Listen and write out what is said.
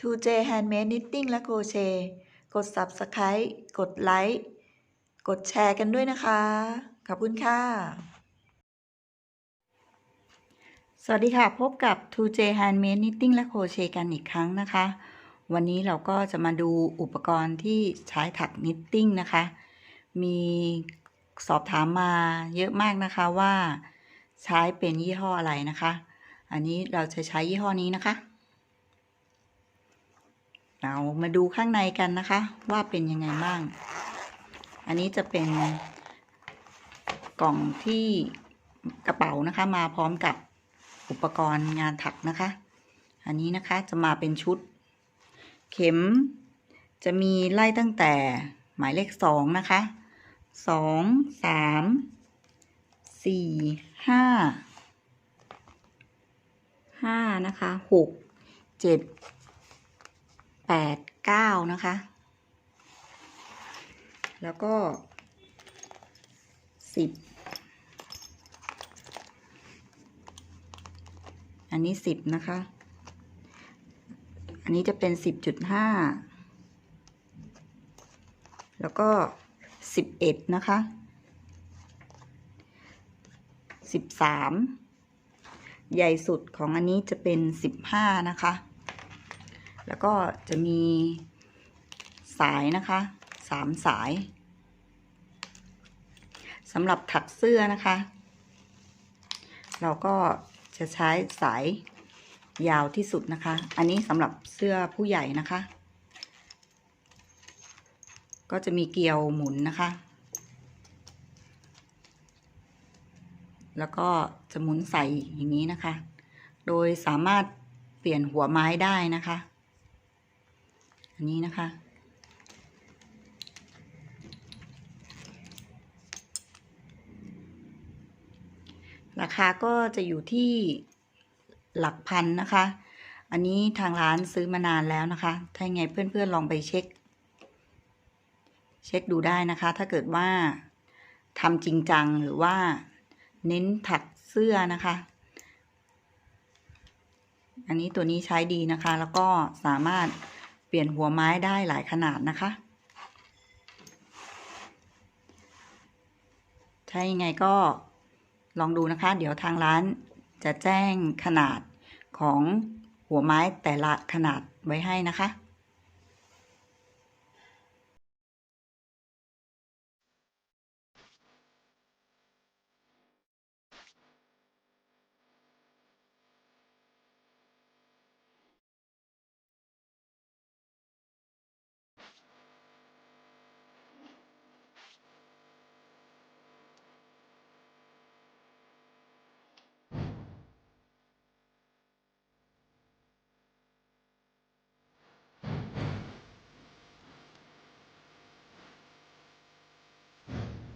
2J Handmade Knitting และ Crochet กด Subscribe กดไลค์ กดแชร์กันด้วยนะคะ ขอบคุณค่ะ สวัสดีค่ะ พบกับ 2J Handmade Knitting และ Crochet กันอีกครั้งนะคะ วันนี้เราก็จะมาดูอุปกรณ์ที่ใช้ถัก knitting นะคะ มีสอบถามมาเยอะมากนะคะว่า ใช้เป็นยี่ห้ออะไรนะคะ อันนี้เราจะใช้ยี่ห้อนี้นะคะ เรามาดูข้างในกันนะคะ ว่าเป็นยังไงบ้าง อันนี้จะเป็นกล่องที่กระเป๋านะคะ มาพร้อมกับอุปกรณ์งานถักนะคะ อันนี้นะคะจะมาเป็นชุด เข็มจะมีไล่ตั้งแต่หมายเลขสองนะคะสองสาม สี่ห้าห้านะคะหกเจ็ดแปดเก้านะคะ แล้วก็สิบอันนี้สิบนะคะ อันนี้จะเป็นสิบจุดห้าแล้วก็สิบเอ็ดนะคะ สิบสามใหญ่สุดของอันนี้จะเป็นสิบห้านะคะ แล้วก็จะมีสายนะคะสามสายสำหรับถักเสื้อนะคะ เราก็จะใช้สายยาวที่สุดนะคะ อันนี้สำหรับเสื้อผู้ใหญ่นะคะ ก็จะมีเกลียวหมุนนะคะ แล้วก็จะหมุนใส่อย่างนี้นะคะ โดยสามารถเปลี่ยนหัวไม้ได้นะคะ อันนี้นะคะ ราคาก็จะอยู่ที่หลักพันนะคะ อันนี้ทางร้านซื้อมานานแล้วนะคะ ถ้าไงเพื่อนๆลองไปเช็ค เช็คดูได้นะคะ ถ้าเกิดว่าทำจริงจังหรือว่า เน้นถักเสื้อนะคะ อันนี้ตัวนี้ใช้ดีนะคะ แล้วก็สามารถเปลี่ยนหัวไม้ได้หลายขนาดนะคะถ้ยังไงก็ลองดูนะคะ เดี๋ยวทางร้านจะแจ้งขนาดของหัวไม้แต่ละขนาดไว้ให้นะคะ